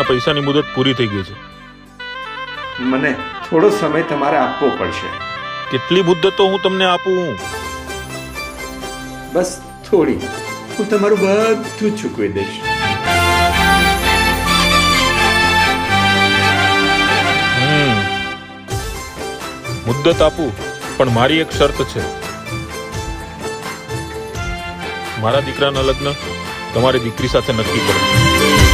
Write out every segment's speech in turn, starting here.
એના પૈસાની મુદત પૂરી થઈ ગઈ છે. મને થોડો સમય તમારે આપવો પડશે. કેટલી મુદતો હું તમને આપું બસ થોડી. હું તમારું બધું ચૂકવી દઈશ. હમ. મુદ્દત આપું પણ મારી એક શરત છે. મારા દીકરાના લગ્ન તમારી દીકરી સાથે નક્કી કરો.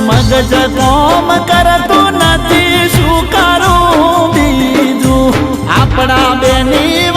મગજ કોમ કરતું નથી શું કરું બીજું? આપણા બેની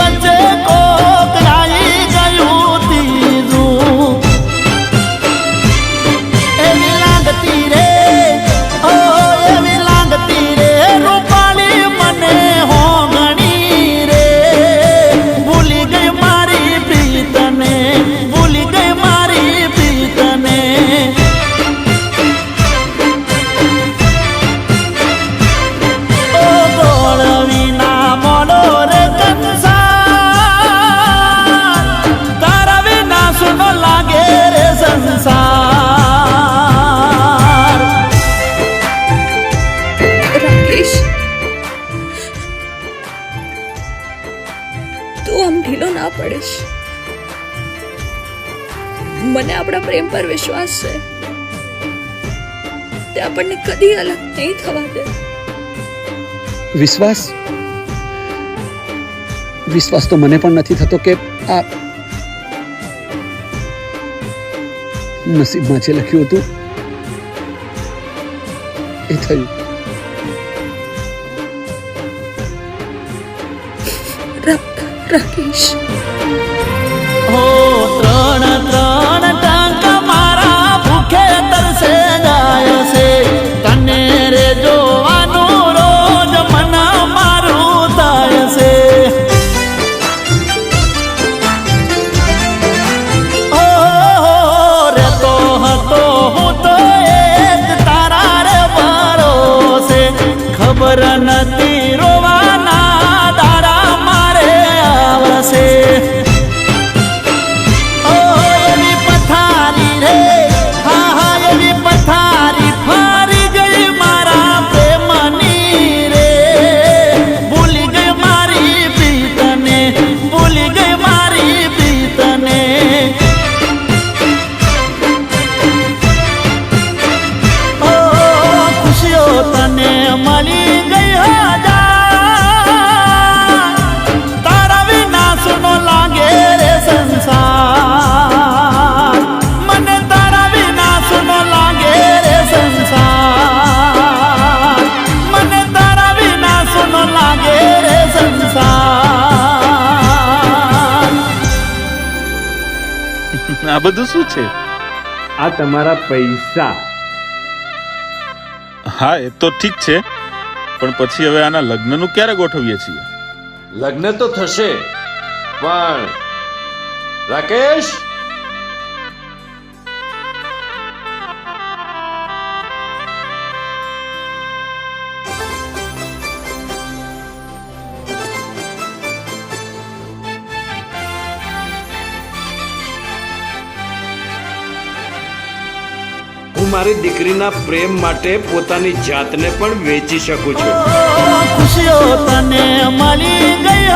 તું આમ ઢીલો ના પડીશ. મને આપણા પ્રેમ પર વિશ્વાસ છે. તે આપણને કદી અલગ નહીં થવા દે. વિશ્વાસ? વિશ્વાસ તો મને પણ નથી થતો કે આ નસીબમાં જે લખ્યું હતું, એ થયું. રા- રાકેશ. હો, ત્રણ ત્રણ ટાંકા મારા ભૂખે તરસે જાય છે. તને રે જોવાનું રોજ મન મારું થાય છે. ખબર નથી આ બધું શું છે? આ તમારા પૈસા. હા એ તો ઠીક છે પણ પછી હવે આના લગ્નનું ક્યારે ગોઠવીએ છીએ? લગ્ન તો થશે પણ રાકેશ! મારી દીકરીના પ્રેમ માટે પોતાની જાતને પણ વેચી શકું છું. ખુશીઓ તને મળી ગઈ